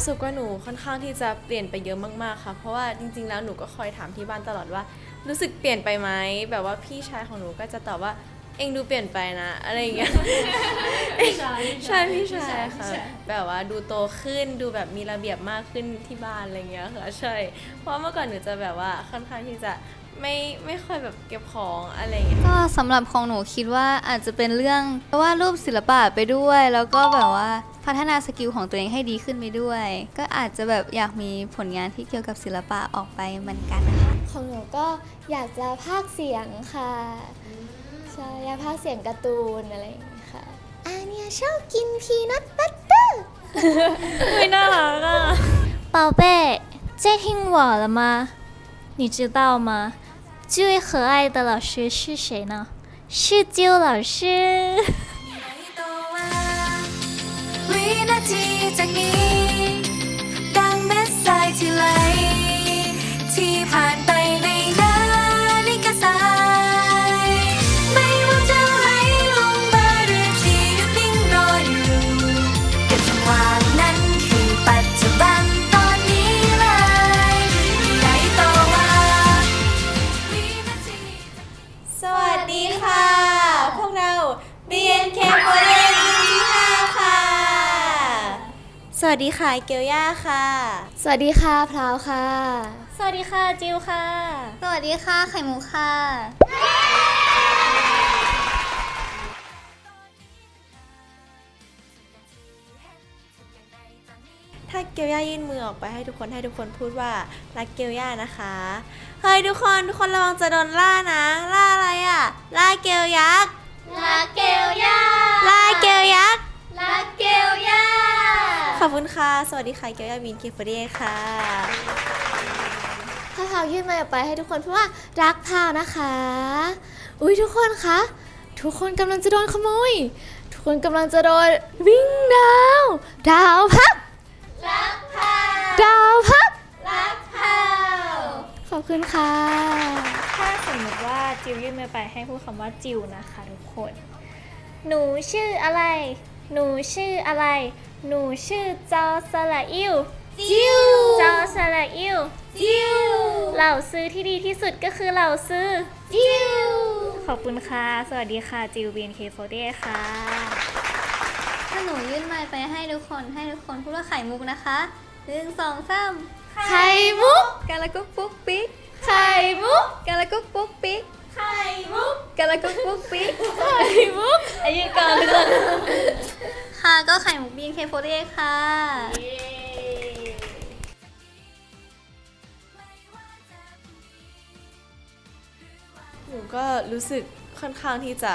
รู้สึกว่าหนูค่อนข้างที่จะเปลี่ยนไปเยอะมากๆค่ะ เพราะว่าจริง ๆ แล้วหนูก็คอยถามที่บ้านตลอดว่า รู้สึกเปลี่ยนไปไหมแบบว่าพี่ชายของหนูก็จะตอบว่าเองดูเปลี่ยนไปนะอะไรอย่างเงี้ยใช่พี่ชายค่ะ แบบว่าดูโตขึ้นดูแบบมีระเบียบมากขึ้นที่บ้านอะไรเงี้ยค่ะใช่เพราะเมื่อก่อนหนูจะแบบว่าค่อนข้างที่จะ ไม่ไม่ค่อยแบบเก็บของอะไรเงี้ย ก็สำหรับของหนูคิดว่าอาจจะเป็นเรื่องวาดรูปศิลปะไปด้วย แล้วก็แบบว่าพัฒนาสกิลของตัวเองให้ดีขึ้นไปด้วย ก็อาจจะแบบอยากมีผลงานที่เกี่ยวกับศิลปะออกไปเหมือนกันนะคะ ของหนูก็อยากจะพากย์เสียงค่ะใช่อยากพากย์เสียงการ์ตูนอะไรอย่างเงี้ยค่ะอาเนี่ยชอบกินพีนัทบัตเตอร์ ไม่น่ารักอ่ะ 宝贝，在听我了吗？你知道吗？ 最和蔼的老师是谁呢？是鸠老师。 สวัสดีค่ะเกียวย่าค่ะ สวัสดีค่ะพราวค่ะ สวัสดีค่ะจิวค่ะ สวัสดีค่ะไข่มุกค่ะ ถ้าเกียวย่ายื่นมือออกไปให้ทุกคนให้ทุกคนพูดว่ารักเกียวย่านะคะ เฮ้ยทุกคนทุกคนระวังจะโดนล่านะ ล่าอะไรอะล่าเกียวยักษ์ ลาเกลย่า ล่าเกียวยักษ์ ลาเกลย่า ขอบคุณค่ะ สวัสดีค่ะ เกียวย่าวินเคฟเดค่ะ ถ้าพราวยื่นไมาออกไปให้ทุกคนพูดว่ารักพราวนะคะ อุ้ยทุกคนคะ ทุกคนกำลังจะโดนขโมย ทุกคนกำลังจะโดนวิ่งดาว ดาวพับ รักพาดาวพับ รักพาว ขอบคุณค่ะ ถ้าสมมติว่าจิวยื่นมือไปให้พูดคำว่าจิวนะคะทุกคน หนูชื่ออะไร หนูชื่ออะไร หนูชื่อจอสละอิวจิวจอสละอิวจิวเหล่าซื้อที่ดีที่สุดก็คือเหล่าซื้อจิวขอบคุณค่ะ สวัสดีค่ะ จิวบีนเคโฟเดค่ะ ถ้าหนูยื่นไม้ไปให้ทุกคนให้ทุกคนพูดว่าไข่มุกนะคะหนึ่งสองสามไข่มุกกาละกุ๊กปุ๊กปิ๊กไข่มุกกาละกุ๊กปุ๊กปิ๊กไข่มุกกาละกุ๊กปุ๊กปิ๊กไข่มุกอายุก่อนเลยก่อน ค่ะ ก็ไข่มุกบีนเคโฟเดค่ะ หนูก็รู้สึกค่อนข้างที่จะ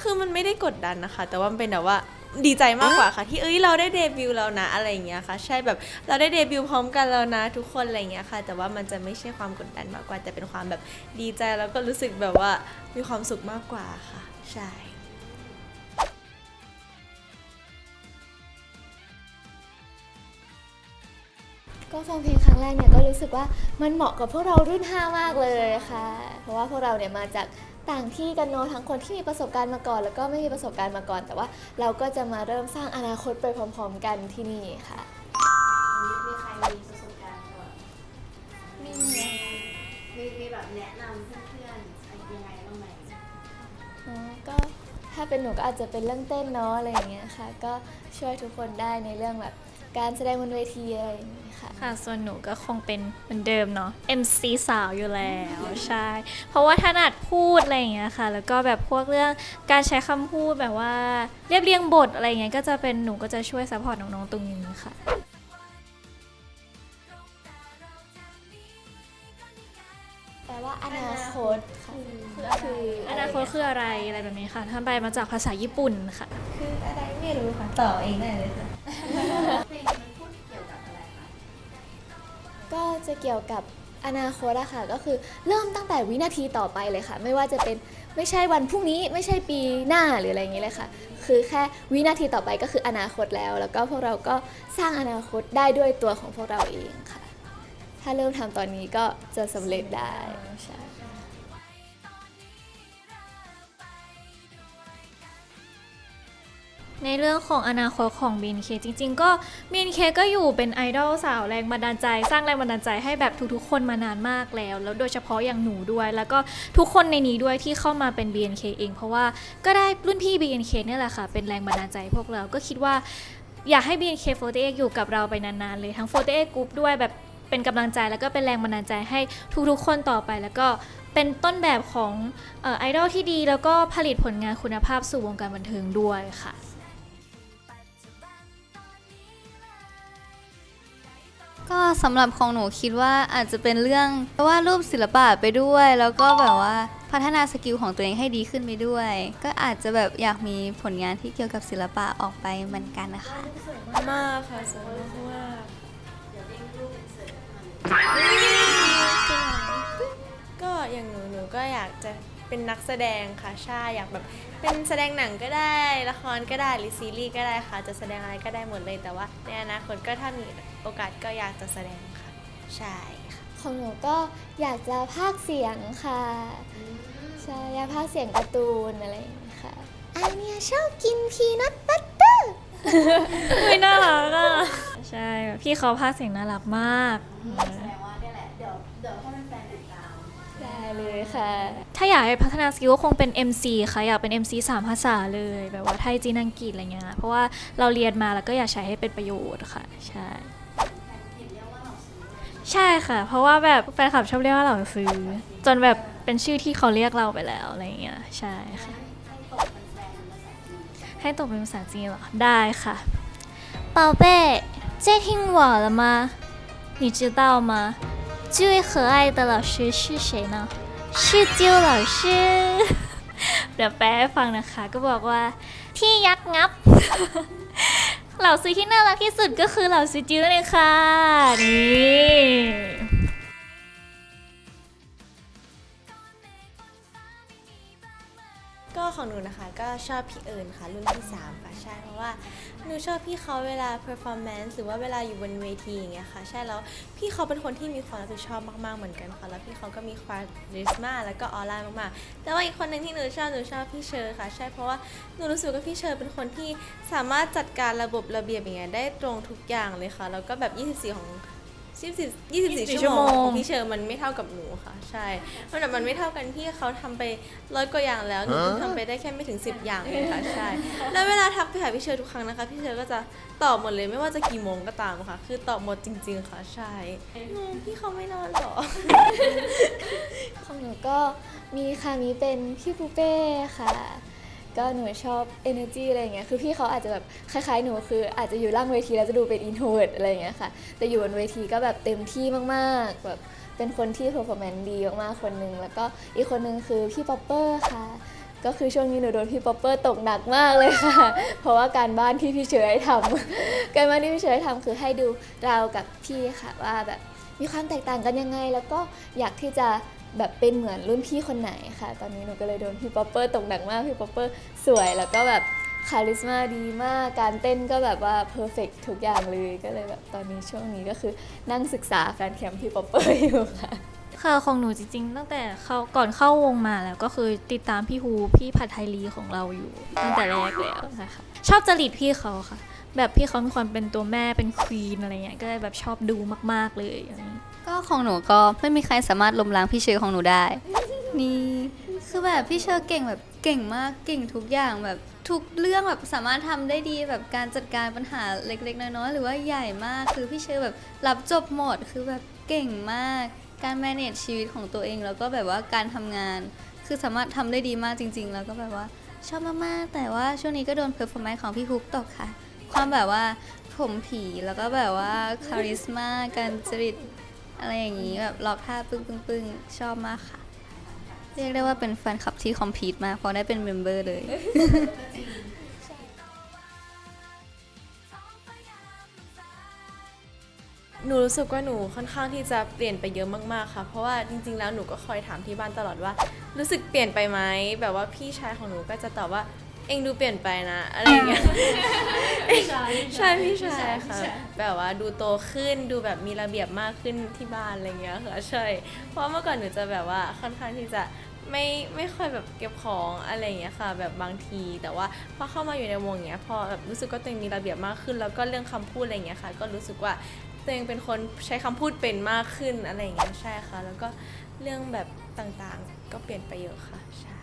คือมันไม่ได้กดดันนะคะ แต่ว่ามันเป็นแบบว่าดีใจมากกว่าค่ะ ที่เอ้ยเราได้เดบิวต์แล้วนะอะไรอย่างเงี้ยค่ะ ใช่แบบเราได้เดบิวต์พร้อมกันแล้วนะทุกคนอะไรอย่างเงี้ยค่ะ แต่ว่ามันจะไม่ใช่ความกดดันมากกว่า แต่เป็นความแบบดีใจแล้วก็รู้สึกแบบว่ามีความสุขมากกว่าค่ะ ใช่ ก็ฟังเพลงครั้งแรกเนี่ยก็รู้สึกว่ามันเหมาะกับพวกเรารุ่น 5 มากเลยค่ะ เพราะว่าพวกเราเนี่ยมาจากต่างที่กันเนอะทั้งคนที่มีประสบการณ์มาก่อน แล้วก็ไม่มีประสบการณ์มาก่อน แต่ว่าเราก็จะมาเริ่มสร้างอนาคตไปพร้อม ๆ กันที่นี่ค่ะ มีใครมีประสบการณ์ก่อนมีมีมีแบบแนะนำเพื่อนๆยังไงบ้างไหมอ๋อก็ถ้าเป็นหนูก็อาจจะเป็นเรื่องเต้นเนาะอะไรอย่างเงี้ยค่ะ ก็ช่วยทุกคนได้ในเรื่องแบบ การแสดงบนเวทีอะไรอย่างเงี้ยค่ะ ค่ะ ส่วนหนูก็คงเป็นเหมือนเดิมเนาะ MC สาวอยู่แล้วใช่ เพราะว่าถนัดพูดอะไรอย่างเงี้ยค่ะ แล้วก็แบบพวกเรื่องการใช้คำพูดแบบว่าเรียบเรียงบทอะไรอย่างเงี้ยก็จะเป็นหนูก็จะช่วยซัพพอร์ตน้องๆตรงนี้ค่ะ แปลว่าอนาคต ค่ะคืออนาคตคืออะไรอะไรแบบนี้ค่ะท่านไปมาจากภาษาญี่ปุ่นค่ะ คืออะไรไม่รู้ค่ะต่อเองได้เลยค่ะเพลงมันพูดเกี่ยวกับอะไรคะก็จะเกี่ยวกับอนาคตอะค่ะ ก็คือเริ่มตั้งแต่วินาทีต่อไปเลยค่ะ ไม่ว่าจะเป็นไม่ใช่วันพรุ่งนี้ไม่ใช่ปีหน้าหรืออะไรอย่างนี้เลยค่ะ คือแค่วินาทีต่อไปก็คืออนาคตแล้ว แล้วก็พวกเราก็สร้างอนาคตได้ด้วยตัวของพวกเราเองค่ะ ถ้าเริ่มทำตอนนี้ก็จะสำเร็จได้ใช่ ในเรื่องของอนาคตของ BNK จริง ๆ ก็ BNK ก็อยู่เป็นไอดอลสาวแรงบันดาลใจ สร้างแรงบันดาลใจให้แบบทุกๆ คนมานานมากแล้ว แล้วโดยเฉพาะอย่างหนูด้วย แล้วก็ทุกคนในนี้ด้วยที่เข้ามาเป็น BNK เอง เพราะว่าก็ได้รุ่นพี่ BNK เนี่ยแหละค่ะ เป็นแรงบันดาลใจพวกเราก็คิดว่าอยากให้ BNK48 อยู่กับเราไปนานๆเลยทั้ง48 Group ด้วยแบบเป็นกำลังใจแล้วก็เป็นแรงบันดาลใจให้ทุกๆ คนต่อไปแล้วก็เป็นต้นแบบของออไอดอลที่ดี แล้วก็ผลิตผลงานคุณภาพสู่วงการบันเทิงด้วยค่ะ ก็สำหรับของหนูคิดว่าอาจจะเป็นเรื่องวาดรูปศิลปะไปด้วย แล้วก็แบบว่าพัฒนาสกิลของตัวเองให้ดีขึ้นไปด้วย ก็อาจจะแบบอยากมีผลงานที่เกี่ยวกับศิลปะออกไปเหมือนกันนะคะ มากค่ะสวยมากก็อย่างหนูหนูก็อยากจะเป็นนักแสดงค่ะใช่อยากแบบเป็นแสดงหนังก็ได้ละครก็ได้หรือซีรีส์ก็ได้ค่ะ จะแสดงอะไรก็ได้หมดเลยแต่ว่าในอนาคตก็ถ้ามี โอกาสก็อยากจะแสดงค่ะ ใช่ค่ะ ของหนูก็อยากจะพากย์เสียงค่ะใช่อยากพากย์เสียงการ์ตูนอะไรอย่างเงี้ยค่ะอันเนี้ยชอบกินพีนัทบัตเตอร์ ไม่น่ารักอะ ใช่พี่เขาพากย์เสียงน่ารักมาก แสดงว่าเนี่ยแหละ เดี๋ยวเดี๋ยวให้แฟนๆติดตาม ได้เลยค่ะ ถ้าอยากให้พัฒนาสกิลก็คงเป็น MC ค่ะ อยากเป็น MC สามภาษาเลย แบบว่าไทยจีนอังกฤษอะไรเงี้ยเพราะว่าเราเรียนมาแล้วก็อยากใช้ให้เป็นประโยชน์ค่ะ ใช่ ใช่ค่ะ เพราะว่าแบบแฟนคลับชอบเรียกว่าเหล่าซื้อ จนแบบเป็นชื่อที่เขาเรียกเราไปแล้วอะไรเงี้ย ใช่ค่ะ ให้ตกเป็นภาษาจีนเหรอ ได้ค่ะ宝贝在听我了吗你知道吗这位和蔼的老师是谁呢是จิว老师 เดี๋ยวแปลให้ฟังนะคะ ก็บอกว่าที่ยักษ์งับ เหล่าซื้อที่น่ารักที่สุดก็คือเหล่าซื้อจิ้วนั่นเองค่ะนี่ ของหนูนะคะ ก็ชอบพี่เอิญค่ะ รุ่นที่3ค่ะใช่เพราะว่าหนูชอบพี่เขาเวลา performance หรือว่าเวลาอยู่บนเวทีอย่างเงี้ยค่ะ ใช่แล้วพี่เขาเป็นคนที่มีความรับผิดชอบมากๆเหมือนกันค่ะแล้วพี่เขาก็มีความริสมาแล้วก็ออร่ามากๆ แต่ว่าอีกคนหนึ่งที่หนูชอบหนูชอบพี่เชอร์ค่ะ ใช่เพราะว่าหนูรู้สึกว่าพี่เชอร์เป็นคนที่สามารถจัดการระบบระเบียบอย่างเงี้ยได้ตรงทุกอย่างเลยค่ะแล้วก็แบบ 24 ของ 24 24ชั่วโมง ของพี่เชอร์มันไม่เท่ากับหนูค่ะ ใช่มันแบบมันไม่เท่ากันพี่เขาทำไปร้อยกว่าอย่างแล้วหนูเพิ่งทำไปได้แค่ไม่ถึง10อย่างเองค่ะใช่ แล้วเวลาทักไปหาพี่เชอร์ทุกครั้งนะคะพี่เชอร์ก็จะตอบหมดเลยไม่ว่าจะกี่โมงก็ตามค่ะ คือตอบหมดจริง ๆ ค่ะใช่อืมพี่เขาไม่นอนหรอ ของหนูก็มีค่ะมีเป็นพี่ปูเป้ค่ะ ก็หนูชอบ energy อะไรอย่างเงี้ยคือพี่เขาอาจจะแบบคล้ายๆหนูคืออาจจะอยู่ล่างเวทีแล้วจะดูเป็น introvert อะไรอย่างเงี้ยค่ะแต่อยู่บนเวทีก็แบบเต็มที่มากๆแบบเป็นคนที่ performance ดีมากๆคนหนึ่งแล้วก็อีกคนหนึ่งคือพี่ป๊อปเปอร์ค่ะก็คือช่วงนี้หนูโดนพี่ป๊อปเปอร์ตกหนักมากเลยค่ะ เพราะว่าการบ้านที่พี่เฉยให้ทำการบ้านที่พี่เฉยให้ทำคือให้ดูเรากับพี่ค่ะว่าแบบมีความแตกต่างกันยังไง แล้วก็อยากที่จะ แบบเป็นเหมือนรุ่นพี่คนไหนค่ะ ตอนนี้หนูก็เลยโดนพี่ป๊อปเปอร์ตกหนักมาก พี่ป๊อปเปอร์สวยแล้วก็แบบคาลิสมาดีมาก การเต้นก็แบบว่าเพอร์เฟกทุกอย่างเลยก็เลยแบบตอนนี้ช่วงนี้ก็คือนั่งศึกษาแฟนแคมป์พี่ป๊อปเปอร์อยู่ค่ะค่ะของหนูจริงๆ ตั้งแต่เข้าก่อนเข้าวงมาแล้วก็คือติดตามพี่ฮูพี่ผัดไทยลีของเราอยู่ ตั้งแต่แรกแล้วนะคะชอบจริตพี่เขาค่ะ แบบพี่เขามีความเป็นตัวแม่เป็นควีนอะไรเงี้ยก็เลยแบบชอบดูมากๆเลยอย่างนี้ ก็ของหนูก็ไม่มีใครสามารถล้มล้างพี่เชอร์ของหนูได้ นี่คือแบบพี่เชอร์เก่งแบบเก่งมากเก่งทุกอย่างแบบทุกเรื่องแบบสามารถทำได้ดีแบบการจัดการปัญหาเล็กๆน้อยๆหรือว่าใหญ่มากคือพี่เชอร์แบบรับจบหมดคือแบบเก่งมาก การ manage ชีวิตของตัวเอง แล้วก็แบบว่าการทำงาน คือสามารถทำได้ดีมากจริง ๆ แล้วก็แบบว่าชอบมากๆ แต่ว่าช่วงนี้ก็โดน performance ของพี่ฮุกตกค่ะ ความแบบว่าผมผีแล้วก็แบบว่าคาริสมาการจริต อะไรอย่างนี้แบบล็อกท่าปึ้งปึ้งปึ้งชอบมากค่ะ เรียกได้ว่าเป็นแฟนคลับที่คอมพีตมากเพราะได้เป็นเมมเบอร์เลย หนูรู้สึกว่าหนูค่อนข้างที่จะเปลี่ยนไปเยอะมากๆค่ะ เพราะว่าจริง ๆ แล้วหนูก็คอยถามที่บ้านตลอดว่า รู้สึกเปลี่ยนไปไหมแบบว่าพี่ชายของหนูก็จะตอบว่า เองดูเปลี่ยนไปนะอะไรอย่างเงี้ยใช่พี่ชายค่ะ แบบว่าดูโตขึ้นดูแบบมีระเบียบมากขึ้นที่บ้านอะไรเงี้ยค่ะใช่ เพราะเมื่อก่อนหนูจะแบบว่าค่อนข้างที่จะไม่ไม่ค่อยแบบเก็บของอะไรอย่างเงี้ยค่ะ แบบบางทีแต่ว่าพอเข้ามาอยู่ในวงเนี้ยพอแบบรู้สึกว่าตัวเองมีระเบียบมากขึ้น แล้วก็เรื่องคำพูดอะไรอย่างเงี้ยค่ะ ก็รู้สึกว่าตัวเองเป็นคนใช้คำพูดเป็นมากขึ้นอะไรอย่างเงี้ยใช่ค่ะ แล้วก็เรื่องแบบต่างๆก็เปลี่ยนไปเยอะค่ะใช่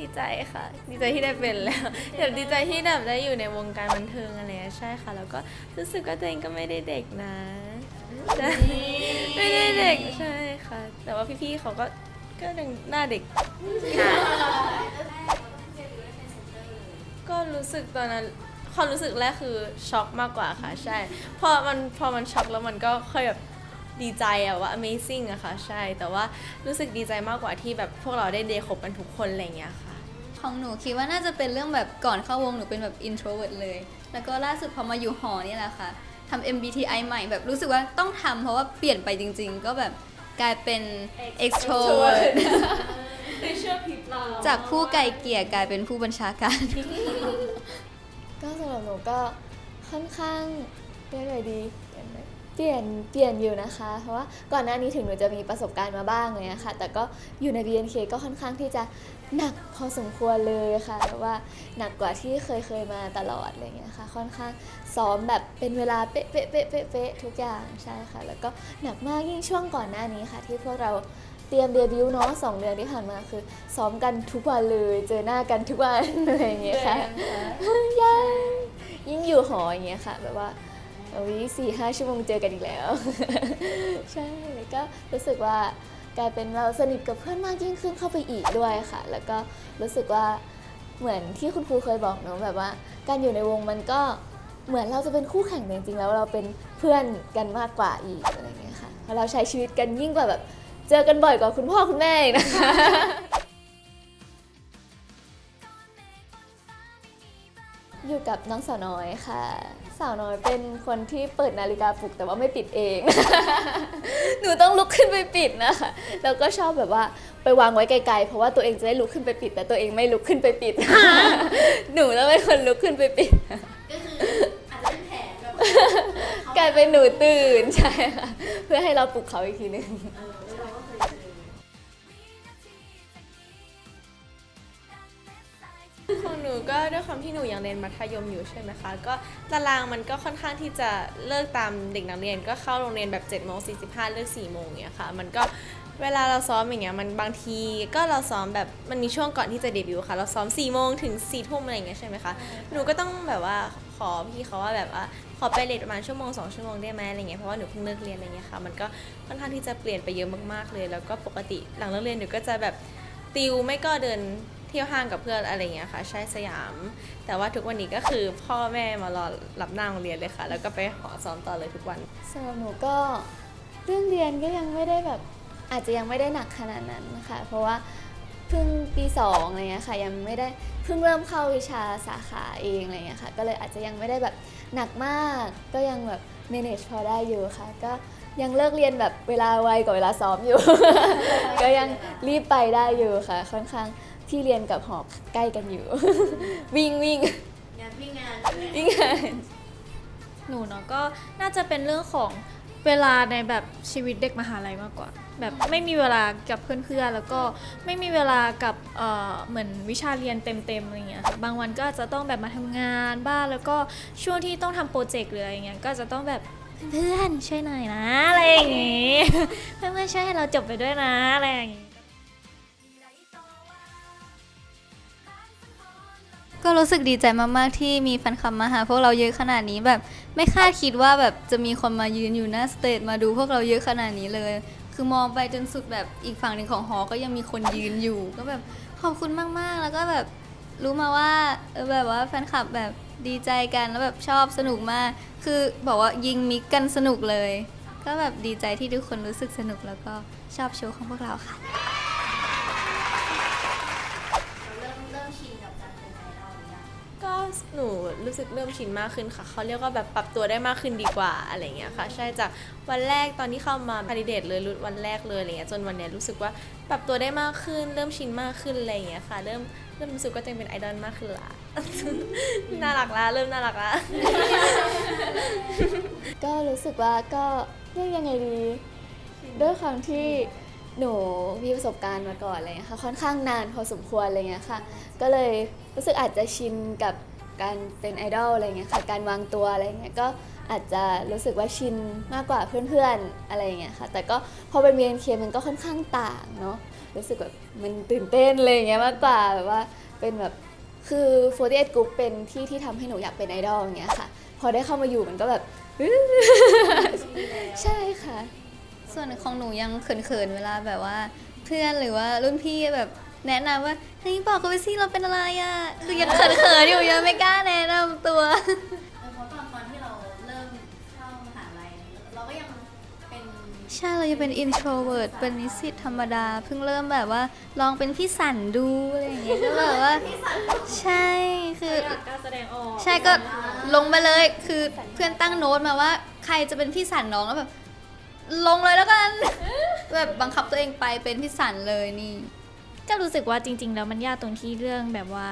ดีใจค่ะ ดีใจที่ได้เป็นแล้วแบบดีใจที่แบบได้อยู่ในวงการบันเทิงอะไรอย่างเงี้ยใช่ค่ะ แล้วก็รู้สึกว่าตัวเองก็ไม่ได้เด็กนะใช่ไม่ได้เด็กใช่ค่ะ แต่ว่าพี่ๆเขาก็ก็ยังหน้าเด็ก ก็รู้สึกตอนนั้นความรู้สึกแรกคือช็อกมากกว่าค่ะใช่พอมันพอมันช็อกแล้วมันก็ค่อยแบบดีใจอะว่า amazing อะค่ะ ใช่แต่ว่ารู้สึกดีใจมากกว่าที่แบบพวกเราได้เดย์คบกันทุกคนอะไรอย่างเงี้ยค่ะ ของหนูคิดว่าน่าจะเป็นเรื่องแบบก่อนเข้าวงหนูเป็นแบบ introvert เลย แล้วก็ล่าสุดพอมาอยู่หอนี่แหละค่ะทำ MBTI ใหม่แบบรู้สึกว่าต้องทำเพราะว่าเปลี่ยนไปจริง ๆ ก็แบบกลายเป็น extrovert จากผู้ไกลเกลี่ยกลายเป็นผู้บัญชาการ ก็สำหรับหนูก็ค่อนข้างเรียกอะไรดี เปลี่ยนเปลี่ยนอยู่นะคะ เพราะว่าก่อนหน้านี้ถึงหนูจะมีประสบการณ์มาบ้างเลยนะคะแต่ก็อยู่ใน BNK ก็ค่อนข้างที่จะหนักพอสมควรเลยค่ะแบบว่าหนักกว่าที่เคยเคยมาตลอดอะไรเงี้ยค่ะ ค่อนข้างซ้อมแบบเป็นเวลาเป๊ะเป๊ะเป๊ะเป๊ะเป๊ะทุกอย่างใช่ค่ะ แล้วก็หนักมากยิ่งช่วงก่อนหน้านี้ค่ะ ที่พวกเราเตรียมเดบิวต์เนาะสองเดือนที่ผ่านมาคือ ซ้อมกันทุกวันเลยเจอหน้ากันทุกวันอะไรอย่างเงี้ยค่ะยังยิ่งอยู่หออย่างเงี้ยค่ะ แบบว่าเอา วิสี่ห้าชั่วโมงเจอกันอีกแล้ว ใช่แล้วก็รู้สึกว่ากลายเป็นเราสนิทกับเพื่อนมากยิ่งขึ้นเข้าไปอีกด้วยค่ะ แล้วก็รู้สึกว่าเหมือนที่คุณครูเคยบอกเนาะแบบว่า การอยู่ในวงมันก็เหมือนเราจะเป็นคู่แข่งแต่จริงๆแล้วเราเป็นเพื่อนกันมากกว่าอีกอะไรเงี้ยค่ะเราใช้ชีวิตกันยิ่งกว่าแบบ เจอกันบ่อยกว่าคุณพ่อคุณแม่นะคะ อยู่กับน้องสาวน้อยค่ะ สาวน้อยเป็นคนที่เปิดนาฬิกาปลุกแต่ว่าไม่ปิดเอง หนูต้องลุกขึ้นไปปิดนะคะ แล้วก็ชอบแบบว่าไปวางไว้ไกลๆ เพราะว่าตัวเองจะได้ลุกขึ้นไปปิด แต่ตัวเองไม่ลุกขึ้นไปปิด หนูต้องเป็นคนลุกขึ้นไปปิด ก็คืออาจจะเป็นแผนแบบกลายเป็นหนูตื่นใช่ค่ะ เพื่อให้เราปลุกเขาอีกทีนึง เอ หนูก็ด้วยความที่หนูยังเรียนมัธยมอยู่ใช่ไหมคะ ก็ตารางมันก็ค่อนข้างที่จะเลิกตามเด็กนักเรียน ก็เข้าโรงเรียนแบบ7จ็ดโมงสีเลิก4ี่โมงเงี้ยค่ะ มันก็เวลาเราซ้อมอย่างเงี้ยมันบางทีก็เราซ้อมแบบมันมีช่วงก่อนที่จะเดบิวต์ค่ะ เราซ้อม4ี่โมงถึง4ี่ทุ่มอะไรอย่างเงี้ยใช่ไหมคะหนูก็ต้องแบบว่าขอพี่เขาว่าแบบว่าขอไปเลทประมาณชั่วโมงสองชั่วโมงได้ไหมอะไรเงี้ยเพราะว่าหนูเพิ่งเลิกเรียนอะไรเงี้ยค่ะมันก็ค่อนข้างที่จะเปลี่ยนไปเยอะมากๆเลย แล้วก็ปกติหลังเลิกเรียนหนูก็จะแบบติวไม่ก็เดิน เที่ยวห้างกับเพื่อนอะไรอย่างเงี้ยค่ะใช่สยาม แต่ว่าทุกวันนี้ก็คือพ่อแม่มารอรับหน้าโรงเรียนเลยค่ะ แล้วก็ไปหอซ้อมต่อเลยทุกวันสำหรับหนูก็เรื่องเรียนก็ยังไม่ได้แบบอาจจะยังไม่ได้หนักขนาดนั้นนะคะเพราะว่าเพิ่งปีสองอะไรเงี้ยค่ะยังไม่ได้เพิ่งเริ่มเข้าวิชาสาขาเองอะไรเงี้ยค่ะก็เลยอาจจะยังไม่ได้แบบหนักมาก ก็ยังแบบ manage พอได้อยู่ค่ะ ก็ยังเลิกเรียนแบบเวลาไวกว่าเวลาซ้อมอยู่ ก็ยังรีบไปได้อยู่ค่ะ ค่อนข้าง ที่เรียนกับหอใกล้กันอยู่ วิ่งวิ่งงานพี่งานใช่ไหมวิ่งงานหนูเนาะก็น่าจะเป็นเรื่องของเวลาในแบบชีวิตเด็กมหาลัยมากกว่า แบบไม่มีเวลากับเพื่อนๆแล้วก็ไม่มีเวลากับเอ่อเหมือนวิชาเรียนเต็มๆอะไรเงี้ยค่ะบางวันก็อาจจะต้องแบบมาทำงานบ้างแล้วก็ช่วงที่ต้องทำโปรเจกต์หรืออะไรเงี้ยก็จะต้องแบบเพื่อนช่วยหน่อยนะอะไรอย่างงี้ เพื่อนๆช่วยให้เราจบไปด้วยนะอะไรอย่างงี้ ก็รู้สึกดีใจมาก ๆ ที่มีแฟนคลับมาหาพวกเราเยอะขนาดนี้แบบไม่คาดคิดว่าแบบจะมีคนมายืนอยู่หน้าสเตจมาดูพวกเราเยอะขนาดนี้เลย คือมองไปจนสุดแบบอีกฝั่งหนึ่งของหอ ก็ยังมีคนยืนอยู่ ก็แบบขอบคุณมาก ๆ แล้วก็แบบรู้มาว่าเออแบบว่าแฟนคลับแบบดีใจกันแล้วแบบชอบสนุกมาก คือบอกว่ายิงมิกกันสนุกเลย ก็แบบดีใจที่ทุกคนรู้สึกสนุกแล้วก็ชอบโชว์ของพวกเราค่ะ หนูรู้สึกเริ่มชินมากขึ้นค่ะ เขาเรียกว่าแบบปรับตัวได้มากขึ้นดีกว่าอะไรเงี้ยค่ะ ใช่จากวันแรกตอนที่เข้ามาคาดิเดตเลยรุ่นวันแรกเลยอะไรเงี้ยจนวันเนี้ยรู้สึกว่าปรับตัวได้มากขึ้น เริ่มชินมากขึ้นอะไรเงี้ยค่ะ เริ่มเริ่มรู้สึกว่าตัวเองเป็นไอดอลมากขึ้นละน่ารักละเริ่มน่ารักละก็รู้สึกว่าก็เรียกยังไงดี ด้วยความที่หนูมีประสบการณ์มาก่อนอะไรเลยค่ะค่อนข้างนานพอสมควรอะไรเงี้ยค่ะ ก็เลยรู้สึกอาจจะชินกับ การเป็นไอดอลอะไรเงี้ยค่ะการวางตัวอะไรเงี้ยก็อาจจะรู้สึกว่าชินมากกว่าเพื่อนๆอะไรเงี้ยค่ะ แต่ก็พอเป็น BNK มันก็ค่อนข้างต่างเนาะรู้สึกแบบมันตื่นเต้นอะไรเงี้ยมากกว่าแบบว่าเป็นแบบคือ48 Group เป็นที่ที่ทำให้หนูอยากเป็นไอดอลอย่างเงี้ยค่ะ พอได้เข้ามาอยู่มันก็แบบ ใช่ค่ะ ส่วนของหนูยังเขินๆเวลาแบบว่า เพื่อนหรือว่ารุ่นพี่แบบ แนะนำว่าเฮ้ยบอกกันไปสิเราเป็นอะไรอะคือยังเขินๆอยู่ยังไม่กล้าแนะนำตัว เออเพราะตอนตอนที่เราเริ่มเข้ามหาลัยเราก็ยังเป็นใช่เราจะเป็น introvert เป็นนิสิตธรรมดา เพิ่งเริ่มแบบว่า ลองเป็นพี่สันดูอะไรอย่างเงี้ยก็แบบว่า ใช่คืออยากกล้าแสดงออกใช่ก็ลงไปเลยคือเพื่อนตั้งโน้ตมาว่า ใครจะเป็นพี่สันน้องแล้วแบบ ลงเลยแล้วกัน แบบบังคับตัวเองไปเป็นพี่สันเลยนี่ ก็รู้สึกว่าจริง ๆ แล้วมันยากตรงที่เรื่องแบบว่า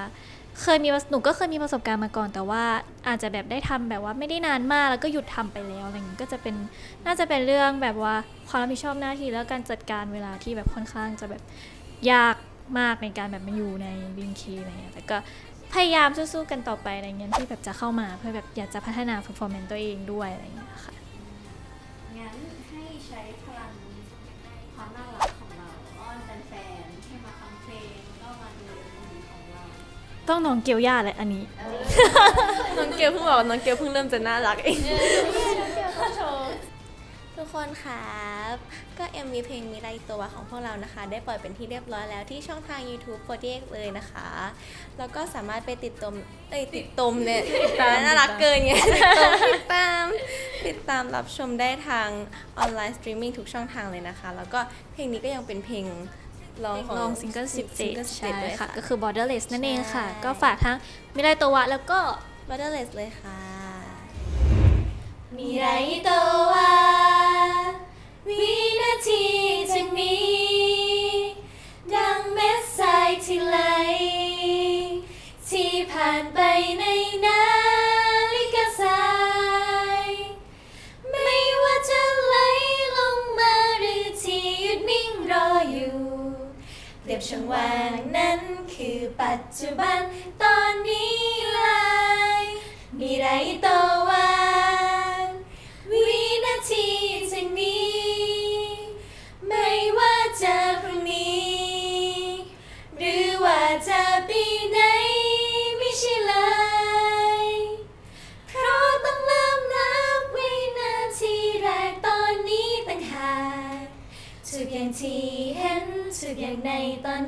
เคยมีหนูก็เคยมีประสบการณ์มาก่อน แต่ว่าอาจจะแบบได้ทำแบบว่าไม่ได้นานมากแล้วก็หยุดทำไปแล้วอะไรอย่างงี้ก็จะเป็นน่าจะเป็นเรื่องแบบว่าความรับผิดชอบหน้าที่แล้วการจัดการเวลาที่แบบค่อนข้างจะแบบยากมากในการแบบมาอยู่ในบินคีอะไรเงี้ยแต่ก็พยายามสู้ๆกันต่อไปอะไรเงี้ยที่แบบจะเข้ามาเพื่อแบบอยากจะพัฒนา performance ตัวเองด้วยอะไรเงี้ยค่ะ งั้นให้ใช้พลัง ความน่ารักของเราอ้อนแฟนๆให้มาฟังเพลงก็มาดูเอ็มวีของเราต้องน้องเกียวย่าเลยอันนี้ น้องเกลเพิ่งบอกว่าน้องเกลเพิ่งเริ่มจะน่ารักเอง ทุกคนครับ ก็ MV เพลงมีไรตัวของพวกเรานะคะ ได้ปล่อยเป็นที่เรียบร้อยแล้วที่ช่องทาง YouTube 48เลยนะคะ แล้วก็สามารถไปติดตมเอ้ยติดตมเนี่ยน่ารักเกินไงติดตมติดตาม ติดตามรับชมได้ทางออนไลน์สตรีมมิ่งทุกช่องทางเลยนะคะ แล้วก็เพลงนี้ก็ยังเป็นเพลงลองของลองซิงเกิล Single 17ใช่ด้วยค่ะค่ะ ก็คือ borderless นั่นเองค่ะใช่ก็ฝากทั้งมิไรตัววะแล้วก็ Borderless เลยค่ะมีไรตัวว่าวินาที จากนี้ ดังเม็ดทรายที่ไหล ที่ผ่านไปในนาฬิกาทราย ไม่ว่าจะไหลลงมาหรือที่หยุดนิ่งรออยู่ เปรียบช่องว่างนั้นคือปัจจุบันตอนนี้เลยมีไรตัววัน ทุกอ